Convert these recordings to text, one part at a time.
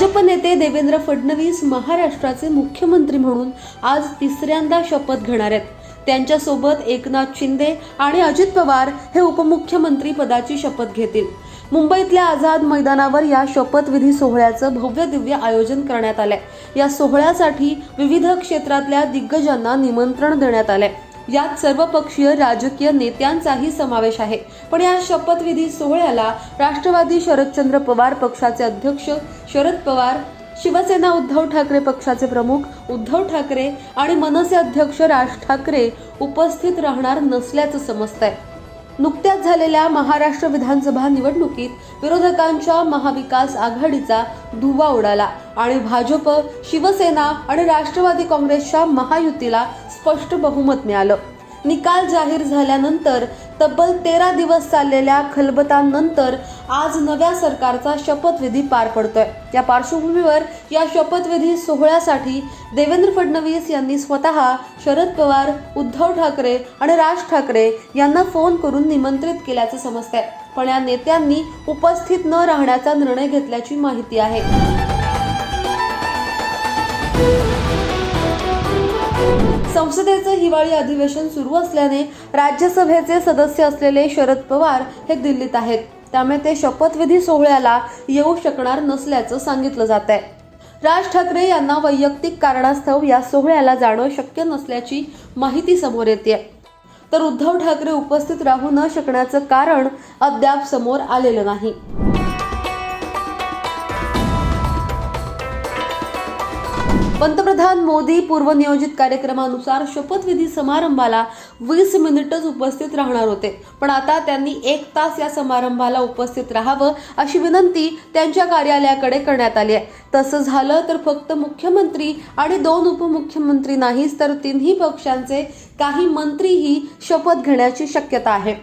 देवेंद्र फडणवीस महाराष्ट्राचे मुख्यमंत्री म्हणून आज तिसऱ्यांदा शपथ घेणार आहेत. त्यांच्यासोबत एकनाथ शिंदे आणि अजित पवार हे उपमुख्यमंत्री पदाची शपथ घेतील. मुंबईतल्या आझाद मैदानावर या शपथविधी सोहळ्याचं भव्य दिव्य आयोजन करण्यात आलंय. या सोहळ्यासाठी विविध क्षेत्रातल्या दिग्गजांना निमंत्रण देण्यात आलंय. यात सर्वपक्षीय राजकीय नेत्यांचाही समावेश आहे. पण या शपथविधी सोहळ्याला राष्ट्रवादी शरदचंद्र पवार पक्षाचे अध्यक्ष शरद पवार शिवसेना उद्धव ठाकरे पक्षाचे प्रमुख उद्धव ठाकरे आणि मनसे अध्यक्ष राज ठाकरे उपस्थित राहणार नसल्याचं समजतंय. नुकत्याच झालेल्या महाराष्ट्र विधानसभा निवडणुकीत विरोधकांच्या महाविकास आघाडीचा धुवा उडाला आणि भाजप शिवसेना आणि राष्ट्रवादी काँग्रेसच्या महायुतीला स्पष्ट बहुमत मिळालं. निकाल जाहीर झाल्यानंतर तब्बल तेरा दिवस चाललेल्या खलबतांनंतर आज नव्या सरकारचा शपथविधी पार पडतोय. या पार्श्वभूमीवर या शपथविधी सोहळ्यासाठी देवेंद्र फडणवीस यांनी स्वतः शरद पवार उद्धव ठाकरे आणि राज ठाकरे यांना फोन करून निमंत्रित केल्याचं समजतंय. पण या नेत्यांनी उपस्थित न राहण्याचा निर्णय घेतल्याची माहिती आहे. संसदेचं हिवाळी अधिवेशन सुरू असल्याने राज्यसभेचे सदस्य असलेले शरद पवार हे दिल्लीत आहेत. त्यामुळे ते शपथविधी सोहळ्याला येऊ शकणार नसल्याचं सांगितलं जात आहे राज ठाकरे यांना वैयक्तिक कारणास्तव या सोहळ्याला जाणं शक्य नसल्याची माहिती समोर येते तर उद्धव ठाकरे उपस्थित राहू न शकण्याचं कारण अद्याप समोर आलेलं नाही. पंतप्रधान मोदी पूर्वनियोजित कार्यक्रमानुसार शपथविधी समारंभाला वीस मिनिटच उपस्थित राहणार होते. पण आता त्यांनी एक तास या समारंभाला उपस्थित राहावं अशी विनंती त्यांच्या कार्यालयाकडे करण्यात आली आहे. तसं झालं तर फक्त मुख्यमंत्री आणि दोन उपमुख्यमंत्री नाहीच तर तिन्ही पक्षांचे काही मंत्रीही शपथ घेण्याची शक्यता आहे.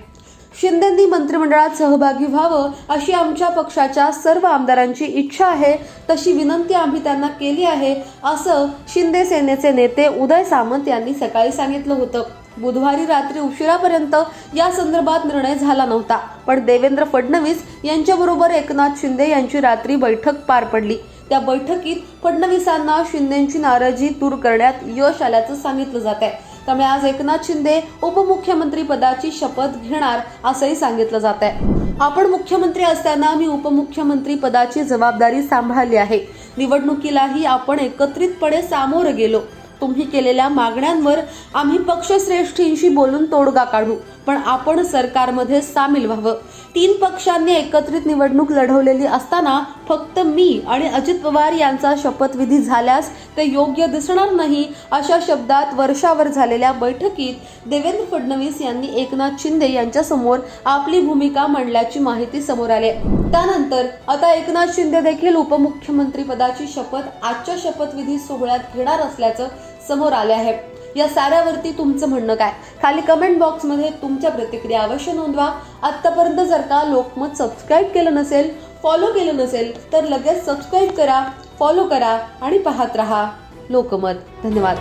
शिंदेंनी मंत्रिमंडळात सहभागी व्हावं अशी आमच्या पक्षाच्या सर्व आमदारांची इच्छा आहे तशी विनंती आम्ही त्यांना केली आहे असं शिंदे सेनेचे नेते उदय सामंत यांनी सकाळी सांगितलं होतं. बुधवारी रात्री उशिरापर्यंत या संदर्भात निर्णय झाला नव्हता. पण देवेंद्र फडणवीस यांच्याबरोबर एकनाथ शिंदे यांची रात्री बैठक पार पडली. त्या बैठकीत फडणवीसांना शिंदेची नाराजी दूर करण्यात यश आल्याचं सांगितलं जात आहे त्यामुळे आज एकनाथ शिंदे उपमुख्यमंत्री पदाची शपथ घेणार असंही सांगितलं जात आहे आपण मुख्यमंत्री असताना मी उपमुख्यमंत्री पदाची जबाबदारी सांभाळली आहे. निवडणुकीलाही आपण एकत्रितपणे सामोरं गेलो. तुम्ही केलेल्या मागण्यांवर आम्ही पक्षश्रेष्ठींशी बोलून तोडगा काढू पण आपण सरकारमध्ये सामील व्हावं. तीन पक्षांनी एकत्रित निवडणूक लढवलेली असताना फक्त मी आणि अजित पवार यांचा शपथविधी झाल्यास ते योग्य दिसणार नाही अशा शब्दात वर्षावर झालेल्या बैठकीत देवेंद्र फडणवीस यांनी एकनाथ शिंदे यांच्यासमोर आपली भूमिका मांडल्याची माहिती समोर आली. त्यानंतर आता एकनाथ शिंदे देखील उपमुख्यमंत्री पदाची शपथ आजच्या शपथविधी सोहळ्यात घेणार असल्याचं समोर आले आहे. या साऱ्यावरती तुमचं म्हणणं काय? खाली कमेंट बॉक्समध्ये तुमच्या प्रतिक्रिया अवश्य नोंदवा. आत्तापर्यंत जर का लोकमत सबस्क्राईब केलं नसेल फॉलो केलं नसेल तर लगेच सबस्क्राईब करा फॉलो करा आणि पाहत रहा लोकमत. धन्यवाद.